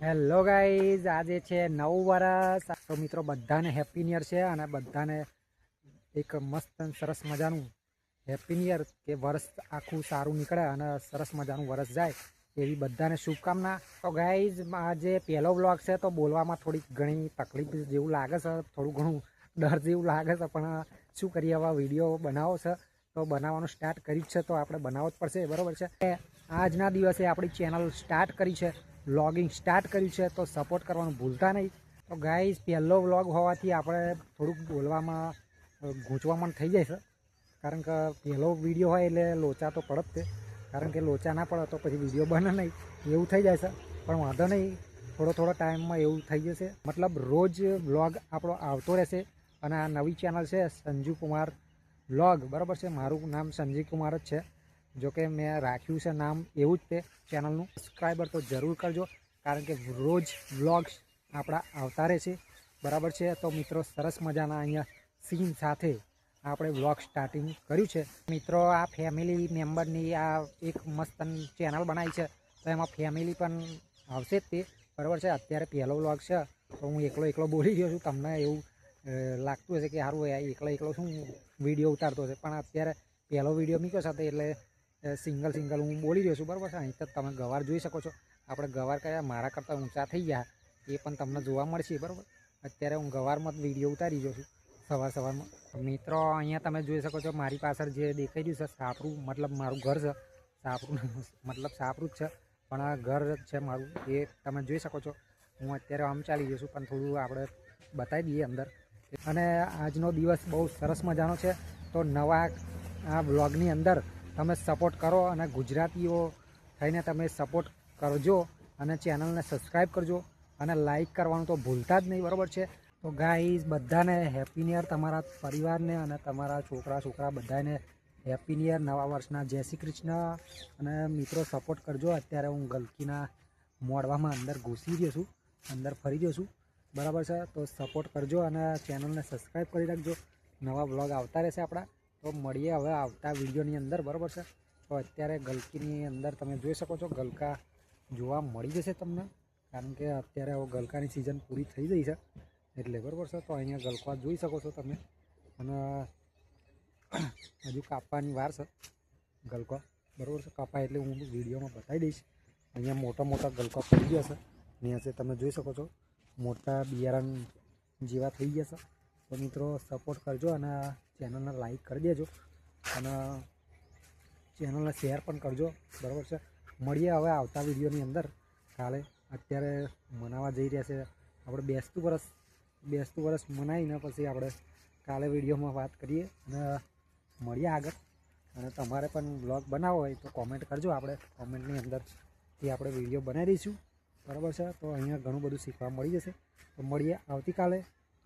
Hello guys આજે છે નવ વર્ષ તો મિત્રો, બધાને હેપી નિયર છે અને બધાને એક મસ્ત સરસ મજાનું હેપી નિયર કે વર્ષ આખું સારું નીકળે અને સરસ મજાનું વર્ષ જાય એવી બધાને શુભકામના. તો ગાઈઝ આજે પહેલો વ્લોગ છે, તો બોલવામાં થોડીક ઘણી તકલીફ જેવું લાગે છે, થોડું ઘણું ડર જેવું લાગે છે, પણ શું કરીએ હવે વીડિયો બનાવો છે. તો બનાવવાનું સ્ટાર્ટ કર્યું છે, તો આપણે બનાવવો જ પડશે, બરાબર છે? આજના દિવસે આપણી ચેનલ સ્ટાર્ટ કરી છે. વ્લોગિંગ સ્ટાર્ટ કર્યું છે, તો સપોર્ટ કરવાનું ભૂલતા નહીં. તો ગાઈઝ પહેલો વ્લોગ હોવાથી આપણે થોડુંક બોલવામાં ગૂંચવામાં થઈ જાય છે. કારણ કે પહેલો વીડિયો હોય એટલે લોચા તો પડત તે. કારણ કે લોચા ના પડે તો પછી વીડિયો બને નહીં. એવું થઈ જાય છે. પણ વાંધો નહીં. થોડો થોડો ટાઈમમાં એવું થઈ જશે. મતલબ રોજ વ્લોગ આપણો આવતો રહેશે. અને આ નવી ચેનલ છે સંજુ કુમાર વ્લોગ બરાબર છે? મારું નામ સંજીવ કુમાર જ છે. જો કે મેં રાખ્યું છે નામ એવું જ તે ચેનલનું સબસ્ક્રાઈબર તો જરૂર કરજો, કારણ કે રોજ વ્લોગ્સ આપણા આવતા રહે છે. બરાબર છે? તો મિત્રો, સરસ મજાના અહીંયા સીન સાથે આપણે વ્લોગ સ્ટાર્ટિંગ કર્યું છે. મિત્રો, આ ફેમિલી મેમ્બરની આ એક મસ્ત ચેનલ બનાવી છે. તો એમાં ફેમિલી પણ આવશે જ તે. બરાબર છે? અત્યારે પહેલો વ્લોગ છે. તો હું એકલો એકલો બોલી ગયો છું. તમને એવું લાગતું હશે કે સારું એકલો એકલો શું વીડિયો ઉતારતો હશે પણ અત્યારે પહેલો વીડિયો મૂક્યો સાથે એટલે સિંગલ સિંગલ, હું બોલી રહ્યો છું, બરાબર છે? અહીં તમે ગવાર જોઈ શકો છો. આપણે ગવાર કયા મારા કરતાં ઊંચા થઈ ગયા. એ પણ તમને જોવા મળશે, બરાબર? અત્યારે હું ગવારમાં વીડિયો ઉતારી રહ્યો છું, સવાર સવારમાં. મિત્રો, અહીંયા તમે જોઈ શકો છો, મારી પાછળ જે દેખાઈ રહ્યું છે, સાપરું, મતલબ મારું ઘર છે. સાપરું મતલબ સાપરું જ છે, પણ આ ઘર છે મારું. એ તમે જોઈ શકો છો. હું અત્યારે આમ ચાલી રહ્યો છું, પણ થોડું આપણે બતાવી દઈએ અંદર. અને આજનો દિવસ બહુ સરસ મજાનો છે. તો નવા આ બ્લોગની અંદર તમે સપોર્ટ કરો અને ગુજરાતીઓ થઈને તમે સપોર્ટ કરજો અને ચેનલને સબસ્ક્રાઈબ કરજો અને લાઈક કરવાનું તો ભૂલતા જ નહીં, બરાબર છે? તો ગાઈઝ બધાને હેપી ન્યુ યર તમારા પરિવારને અને તમારા છોકરા છોકરા બધાને હેપી ન્યુ યર નવા વર્ષના જય શ્રી કૃષ્ણ. અને મિત્રો સપોર્ટ કરજો. અત્યારે હું ગલકીના મોડવામાં અંદર ઘૂસી ગયો છું, અંદર ફરી ગયો છું. બરાબર છે? તો સપોર્ટ કરજો અને ચેનલને સબસ્ક્રાઈબ કરી રાખજો. નવા બ્લોગ આવતા રહેશે આપણા. તો મળીએ હવે આવતા વિડીયોની અંદર, બરાબર છે? તો અત્યારે ગલકીની અંદર તમે જોઈ શકો છો, ગલકા જોવા મળી જશે તમને, કારણ કે અત્યારે હવે ગલકાની સિઝન પૂરી થઈ ગઈ છે, એટલે બરાબર છે? તો અહીંયા ગલકા જોઈ શકો છો તમે, અને હજુ કાપવાની વાર છે ગલકો, બરાબર છે? કાપા એટલે હું વિડીયોમાં બતાવી દઈશ. અહીંયા મોટા મોટા ગલકા પડી ગયા છે, અહીંયા તમે જોઈ શકો છો, મોટા બિયારણ જેવા થઈ ગયા છે. તો મિત્રો સપોર્ટ કરજો અને ચેનલને લાઈક કરી દેજો. અને ચેનલને શેર પણ કરજો. બરાબર છે? મળીએ હવે આવતા વિડીયોની અંદર. કાલે અત્યારે મનાવવા જઈ રહ્યા છે. આપણે બેસતું વરસ બેસતું વરસ મનાવીને પછી આપણે કાલે વિડીયોમાં વાત કરીએ અને મળીએ આગળ. અને તમારે પણ બ્લોગ બનાવવો હોય તો કોમેન્ટ કરજો આપણે કોમેન્ટની અંદરથી આપણે વીડિયો બનાવી દઈશું. બરાબર છે? તો અહીંયા ઘણું બધું શીખવા મળી જશે. તો મળીએ આવતીકાલે.